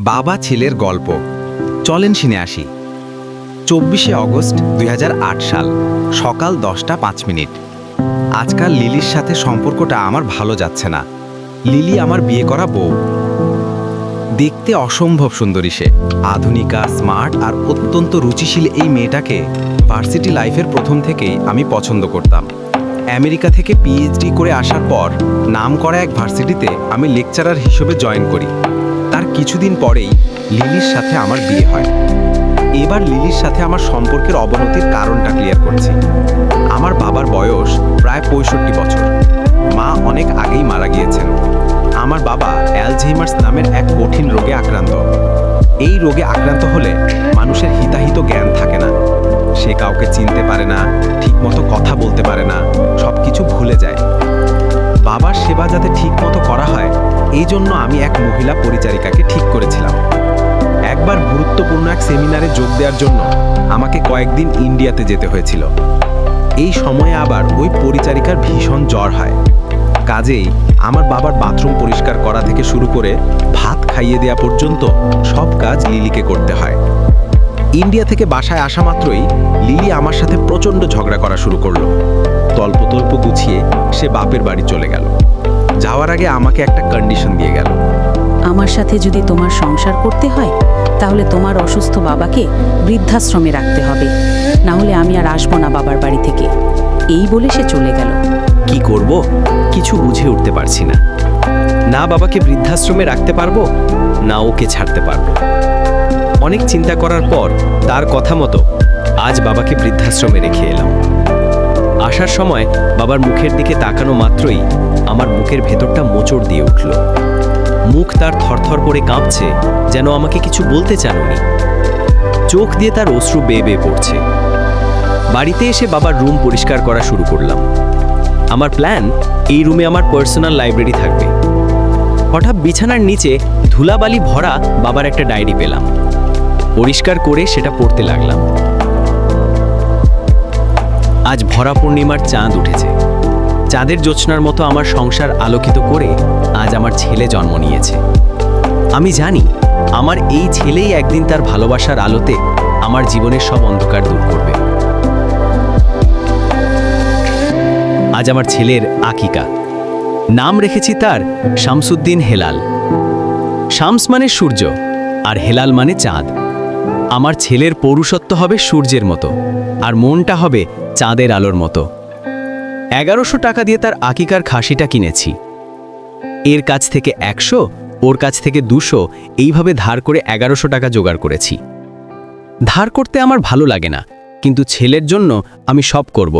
বাবা ছেলের গল্প। চলেন শুনে আসি। চব্বিশে অগস্ট দুই হাজার আট সাল, সকাল দশটা পাঁচ মিনিট। আজকাল লিলির সাথে সম্পর্কটা আমার ভালো যাচ্ছে না। লিলি আমার বিয়ে করা বউ। দেখতে অসম্ভব সুন্দরী সে। আধুনিকা, স্মার্ট আর অত্যন্ত রুচিশীল এই মেয়েটাকে ভার্সিটি লাইফের প্রথম থেকেই আমি পছন্দ করতাম। আমেরিকা থেকে পিএইচডি করে আসার পর নাম করা এক ভার্সিটিতে আমি লেকচারার হিসেবে জয়েন করি। কিছুদিন পরেই লিলির সাথে আমার বিয়ে হয়। এবার লিলির সাথে আমার সম্পর্কের অবনতির কারণটা ক্লিয়ার করছি। আমার বাবার বয়স প্রায় পঁয়ষট্টি বছর। মা অনেক আগেই মারা গিয়েছেন। আমার বাবা অ্যালঝেইমার্স নামের এক কঠিন রোগে আক্রান্ত। এই রোগে আক্রান্ত হলে মানুষের হিতাহিত জ্ঞান থাকে না। সে কাউকে চিনতে পারে না, ঠিকমতো কথা বলতে পারে না সব কিছু ভুলে যায়। বাবার সেবা যাতে ঠিকমতো করা হয় এই জন্য আমি এক মহিলা পরিচারিকাকে ঠিক করেছিলাম। একবার গুরুত্বপূর্ণ এক সেমিনারে যোগ দেওয়ার জন্য আমাকে কয়েকদিন ইন্ডিয়াতে যেতে হয়েছিল। এই সময়ে আবার ওই পরিচারিকার ভীষণ জ্বর হয়। কাজেই আমার বাবার বাথরুম পরিষ্কার করা থেকে শুরু করে ভাত খাইয়ে দেওয়া পর্যন্ত সব কাজ লিলিকে করতে হয়। ইন্ডিয়া থেকে বাসায় আসা মাত্রই লিলি আমার সাথে প্রচণ্ড ঝগড়া করা শুরু করল। তল্প তল্প গুছিয়ে সে বাপের বাড়ি চলে গেল। যাওয়ার আগে আমাকে একটা কন্ডিশন দিয়ে গেল। আমার সাথে যদি তোমার সংসার করতে হয় তাহলে তোমার অসুস্থ বাবাকে বৃদ্ধাশ্রমে রাখতে হবে। না হলে আমি আর আসব না বাবার বাড়ি থেকে। এই বলে সে চলে গেল। কি করব? কিছু বুঝে উঠতে পারছি না। না বাবাকে বৃদ্ধাশ্রমে রাখতে পারব না ওকে ছাড়তে পারব। অনেক চিন্তা করার পর তার কথা মতো আজ বাবাকে বৃদ্ধাশ্রমে রেখে এলাম। আসার সময় বাবার মুখের দিকে তাকানো মাত্রই আমার মুখের ভেতরটা মোচড় দিয়ে উঠল। মুখ তার থরথর করে কাঁপছে, যেন আমাকে কিছু বলতে চাননি। চোখ দিয়ে তার অশ্রু বেয়ে বেয়ে পড়ছে। বাড়িতে এসে বাবার রুম পরিষ্কার করা শুরু করলাম। আমার প্ল্যান, এই রুমে আমার পার্সোনাল লাইব্রেরি থাকবে। হঠাৎ বিছানার নিচে ধুলাবালি ভরা বাবার একটা ডায়েরি পেলাম। পরিষ্কার করে সেটা পড়তে লাগলাম। আজ ভরা পূর্ণিমার চাঁদ উঠেছে। চাঁদের জ্যোৎস্নার মতো আমার সংসার আলোকিত করে আজ আমার ছেলে জন্ম নিয়েছে। আমি জানি, আমার এই ছেলেই একদিন তার ভালোবাসার আলোতে আমার জীবনের সব অন্ধকার দূর করবে। আজ আমার ছেলের আকিকা। নাম রেখেছি তার শামসুদ্দিন হেলাল। শামস মানে সূর্য, আর হেলাল মানে চাঁদ। আমার ছেলের পৌরুষত্ব হবে সূর্যের মতো, আর মনটা হবে চাঁদের আলোর মতো। এগারোশো টাকা দিয়ে তার আকিকার খাসিটা কিনেছি। এর কাছ থেকে একশো, ওর কাছ থেকে দুশো, এইভাবে ধার করে এগারোশো টাকা জোগাড় করেছি। ধার করতে আমার ভালো লাগে না, কিন্তু ছেলের জন্য আমি সব করব।